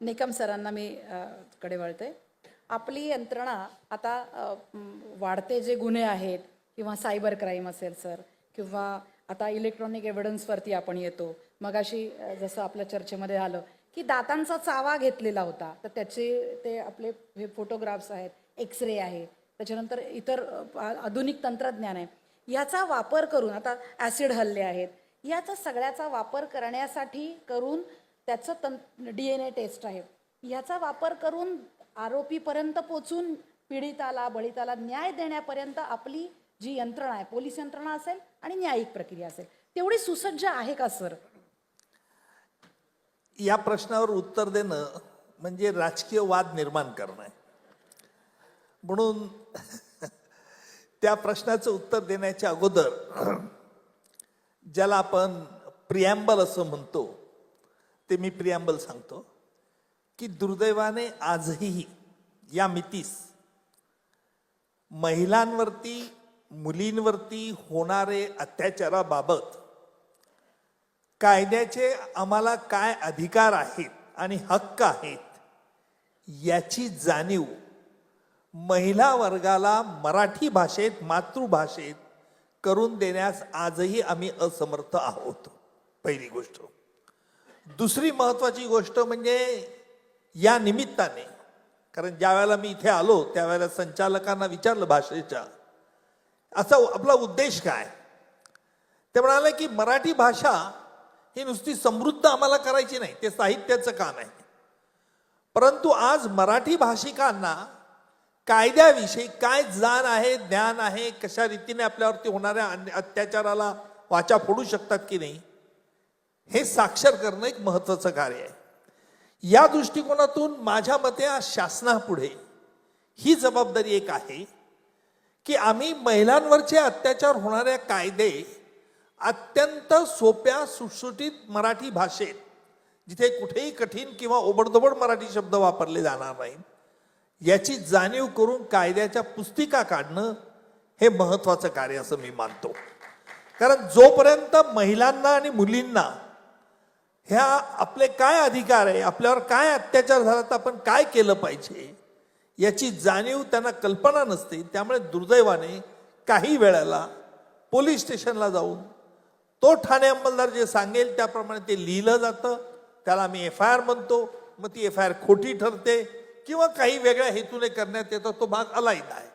निकम सरांना मी कडे वळते. आपली यंत्रणा आता वाढते जे गुन्हे आहेत किंवा सायबर क्राईम असेल सर किंवा आता इलेक्ट्रॉनिक एव्हिडन्सवरती आपण येतो. मगाशी जसं आपल्या चर्चेमध्ये आलं की दातांचा चावा घेतलेला होता. तर त्याचे ते आपले हे फोटोग्राफ्स आहेत एक्सरे आहे. त्याच्यानंतर इतर आधुनिक तंत्रज्ञान आहे. याचा वापर करून आता ॲसिड हल्ले आहेत. याचा सगळ्याचा वापर करण्यासाठी करून त्याचं तं डी एन ए टेस्ट आहे. याचा वापर करून आरोपीपर्यंत पोचून पीडिताला बळीताला न्याय देण्यापर्यंत आपली जी यंत्रणा आहे पोलीस यंत्रणा असेल आणि न्यायिक प्रक्रिया असेल तेवढी सुसज्ज आहे का सर? या प्रश्नावर उत्तर देणं म्हणजे राजकीय वाद निर्माण करणं आहे. म्हणून त्या प्रश्नाचं उत्तर देण्याच्या अगोदर ज्याला आपण प्रियॅम्बल असं म्हणतो ते मी प्रियांबल सांगतो की दुर्दैवाने आजही या मितीस महिलांवरती मुलींवरती होणारे अत्याचाराबाबत कायद्याचे आम्हाला काय अधिकार आहेत आणि हक्क आहेत याची जाणीव महिला वर्गाला मराठी भाषेत मातृभाषेत करून देण्यास आजही आम्ही असमर्थ आहोत. पहिली गोष्ट. दुसरी महत्वाची गोष्ट म्हणजे या निमित्ताने. कारण ज्या वेळेला मी इथे आलो त्यावेळेला संचालकांना विचारलं भाषेच्या असा आपला उद्देश काय? ते म्हणाले की मराठी भाषा ही नुसती समृद्ध आम्हाला करायची नाही ते साहित्याचं काम आहे. परंतु आज मराठी भाषिकांना कायद्याविषयी काय जाण आहे ज्ञान आहे कशा रीतीने आपल्यावरती होणाऱ्या अत्याचाराला वाचा फोडू शकतात की नाही हे साक्षर करणं एक महत्वाचं कार्य आहे. या दृष्टिकोनातून माझ्या मते आज शासनापुढे ही जबाबदारी एक आहे की आम्ही महिलांवरचे अत्याचार होणाऱ्या कायदे अत्यंत सोप्या सुटसुटीत मराठी भाषेत जिथे कुठेही कठीण किंवा ओबडधोबड मराठी शब्द वापरले जाणार नाहीत याची जाणीव करून कायद्याच्या पुस्तिका काढणं हे महत्वाचं कार्य असं मी मानतो. कारण जोपर्यंत महिलांना आणि मुलींना ह्या आपले काय अधिकार आहे? आपल्यावर काय अत्याचार झाला तर आपण काय केलं पाहिजे? याची जाणीव त्यांना कल्पना नसते. त्यामुळे दुर्दैवाने काही वेळेला पोलीस स्टेशनला जाऊन तो ठाणे अंमलदार जे सांगेल त्याप्रमाणे ते लिहिलं जातं. त्याला आम्ही एफ आय आर म्हणतो. मग ती एफ आय आर खोटी ठरते किंवा काही वेगळ्या हेतूने करण्यात येतो. तो भाग अलाईन आहे.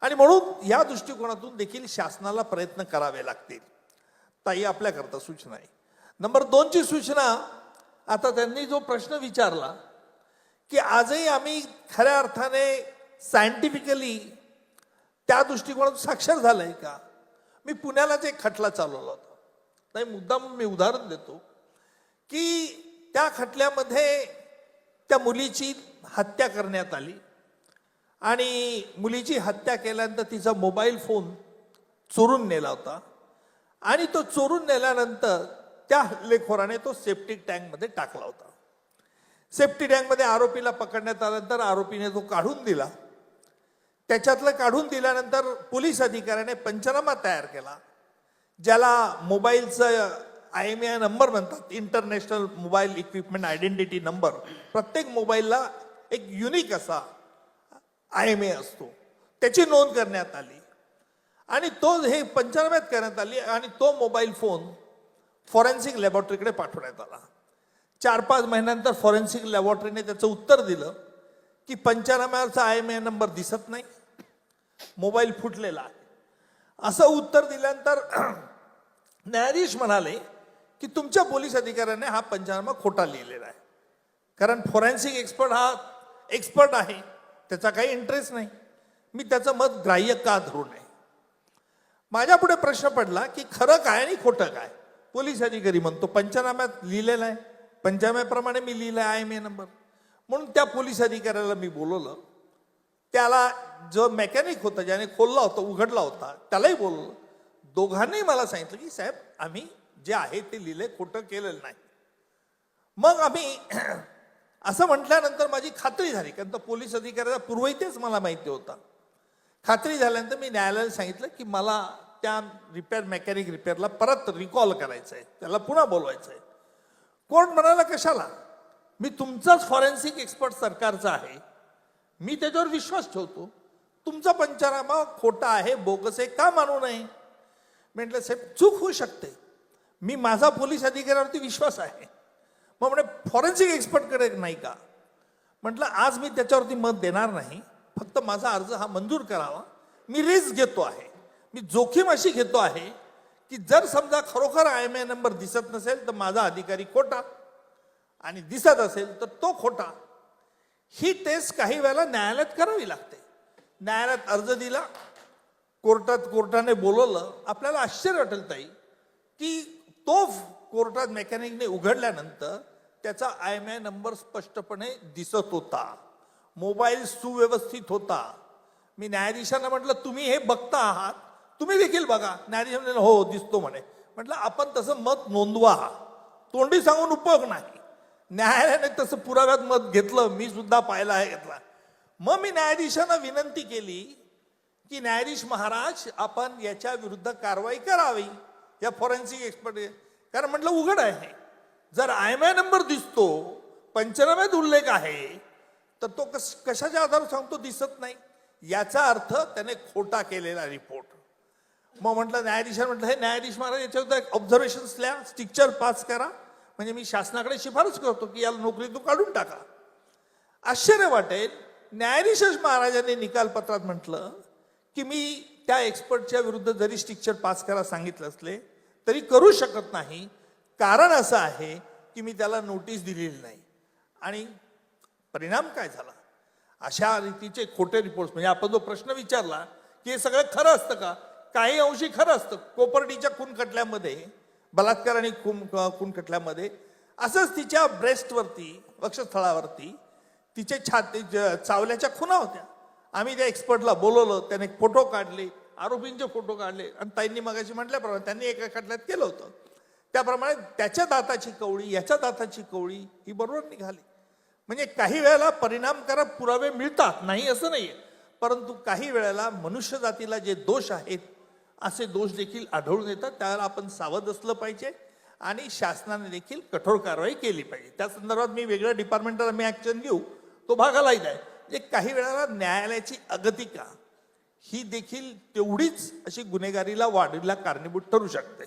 आणि म्हणून या दृष्टिकोनातून देखील शासनाला प्रयत्न करावे लागतील. ताई आपल्याकरता सूचना आहे. नंबर दोनची सूचना आता त्यांनी जो प्रश्न विचारला की आजही आम्ही खऱ्या अर्थाने सायंटिफिकली त्या दृष्टिकोनातून साक्षर झालंय का? मी पुण्यालाच एक खटला चालवला होता. नाही मुद्दाम मी उदाहरण देतो की त्या खटल्यामध्ये त्या मुलीची हत्या करण्यात आली आणि मुलीची हत्या केल्यानंतर तिचा मोबाईल फोन चोरून नेला होता आणि तो चोरून नेल्यानंतर त्या हल्लेखोराने तो सेप्टिक टँकमध्ये टाकला होता. सेफ्टी टँकमध्ये आरोपीला पकडण्यात आल्यानंतर आरोपीने तो काढून दिला. त्याच्यातलं काढून दिल्यानंतर पोलीस अधिकाऱ्याने पंचनामा तयार केला. ज्याला मोबाईलचं आय एम आय नंबर म्हणतात international mobile equipment identity number प्रत्येक मोबाईलला एक युनिक असा आय एम ए असतो. त्याची नोंद करण्यात आली. आणि तो हे पंचनाम्यात करण्यात आली आणि तो मोबाईल फोन फॉरेन्सिक लॅबॉरेटरीकडे पाठवण्यात आला. चार पाच महिन्यानंतर फॉरेन्सिक लॅबॉरेटरीने त्याचं उत्तर दिलं की पंचनाम्याचा आय एम ए नंबर दिसत नाही. मोबाईल फुटलेला आहे. असं उत्तर दिल्यानंतर न्यायाधीश म्हणाले की तुमच्या पोलीस अधिकाऱ्याने हा पंचनामा खोटा लिहिलेला आहे. कारण फॉरेन्सिक एक्सपर्ट हा एक्सपर्ट आहे. त्याचा काही इंटरेस्ट नाही. मी त्याचं मत ग्राह्य का धरू नये? माझ्यापुढे प्रश्न पडला की खरं काय आणि खोटं काय? पोलीस अधिकारी म्हणतो पंचनाम्यात लिहिलेलं आहे. पंचनाम्याप्रमाणे मी लिहिलं आहे आय एम ए नंबर म्हणून त्या पोलीस अधिकाऱ्याला मी बोलवलं. त्याला जो मेकॅनिक होता ज्याने खोलला होता उघडला होता त्यालाही बोलवलं. दोघांनी मला सांगितलं की साहेब आम्ही जे आहे ते लिहिले खोटं केलेलं नाही. मग आम्ही असं म्हटल्यानंतर माझी खात्री झाली कारण तर पोलीस अधिकाऱ्याचा पूर्वइतिहास मला माहिती होता. खात्री झाल्यानंतर मी न्यायालयाला सांगितलं की मला त्या रिपेअर मेकॅनिक रिपेअरला परत रिकॉल करायचं आहे त्याला पुन्हा बोलवायचं आहे कोण म्हणाला कशाला? मी तुमचाच फॉरेन्सिक एक्सपर्ट सरकारचा आहे. मी त्याच्यावर विश्वास ठेवतो. तुमचा पंचनामा खोटा आहे बोगस आहे का मानू नये? म्हटलं साहेब चूक होऊ शकते. मी माझा पोलीस अधिकाऱ्यावरती विश्वास आहे. मग म्हणे फॉरेन्सिक एक्सपर्टकडे नाही का? म्हटलं आज मी त्याच्यावरती मत देणार नाही. फक्त माझा अर्ज हा मंजूर करावा. मी रिस्क घेतो आहे. मी जोखीम अशी घेतो आहे की जर समजा खरोखर आय एम आय नंबर दिसत नसेल तर माझा अधिकारी खोटा. आणि दिसत असेल तर तो खोटा. ही टेस्ट काही वेळेला न्यायालयात करावी लागते. न्यायालयात अर्ज दिला कोर्टात कोर्टाने बोलवलं. आपल्याला आश्चर्य वाटेल ताई की तो कोर्टात मेकॅनिकने उघडल्यानंतर त्याचा आय एम आय नंबर स्पष्टपणे दिसत होता. मोबाईल सुव्यवस्थित होता. मी न्यायाधीशांना म्हटलं तुम्ही हे बघता आहात तुम्ही देखील बघा. न्यायाधीश म्हणे हो दिसतो म्हणे. म्हटलं आपण तसं मत नोंदवा. तोंडी सांगून उपयोग नाही. न्यायालयाने तसं पुराव्यात मत घेतलं मी सुद्धा पाहिलं आहे घेतला. मग मी न्यायाधीशांना विनंती केली की न्यायाधीश महाराज आपण याच्या विरुद्ध कारवाई करावी. या फॉरेन्सिक एक्सपर्ट कारण म्हटलं उघड आहे. जर आय एम आय नंबर दिसतो पंचनाम्यात उल्लेख आहे तर तो कस कशाच्या आधारावर सांगतो दिसत नाही? याचा अर्थ त्याने खोटा केलेला रिपोर्ट मग म्हटलं न्यायाधीशाने म्हटलं हे न्यायाधीश महाराज याच्यावर एक ऑब्झर्वेशन लिहा स्टिक्चर पास करा. म्हणजे मी शासनाकडे शिफारस करतो की याला नोकरीतून काढून टाका. आश्चर्य वाटेल न्यायाधीश महाराजांनी निकालपत्रात म्हटलं की मी त्या एक्सपर्टच्या विरुद्ध जरी स्टिक्चर पास करा सांगितलं असले तरी करू शकत नाही. कारण असं आहे की मी त्याला नोटीस दिलेली नाही. आणि परिणाम काय झाला? अशा रीतीचे खोटे रिपोर्ट म्हणजे आपण जो प्रश्न विचारला की हे सगळं खरं असतं का? काही अंशी खरं असतं. कोपर्डीच्या खून खटल्यामध्ये बलात्कार आणि खून खून खटल्यामध्ये असंच तिच्या ब्रेस्टवरती वक्षस्थळावरती तिचे छाती चावल्याच्या खुना होत्या. आम्ही त्या एक्सपर्टला बोलवलं त्याने फोटो काढले आरोपींचे फोटो काढले आणि ताईंनी मगाशी म्हटल्याप्रमाणे त्यांनी एका खटल्यात केलं होतं. त्याप्रमाणे त्याच्या दाताची कवळी याच्या दाताची कवळी ही बरोबर निघाली. म्हणजे काही वेळेला परिणामकारक पुरावे मिळतात. नाही असं नाहीये. परंतु काही वेळेला मनुष्य जातीला जे दोष आहेत असे दोष देखील आढळून येतात. त्याला आपण सावध असलं पाहिजे आणि शासनाने देखील कठोर कारवाई केली पाहिजे. त्या संदर्भात मी वेगळ्या डिपार्टमेंटला मी ॲक्शन घेऊ. तो भागालाही आहे जे काही वेळाला न्यायालयाची अगतिका ही देखील तेवढीच अशी गुन्हेगारीला वाढीला कारणीभूत ठरू शकते.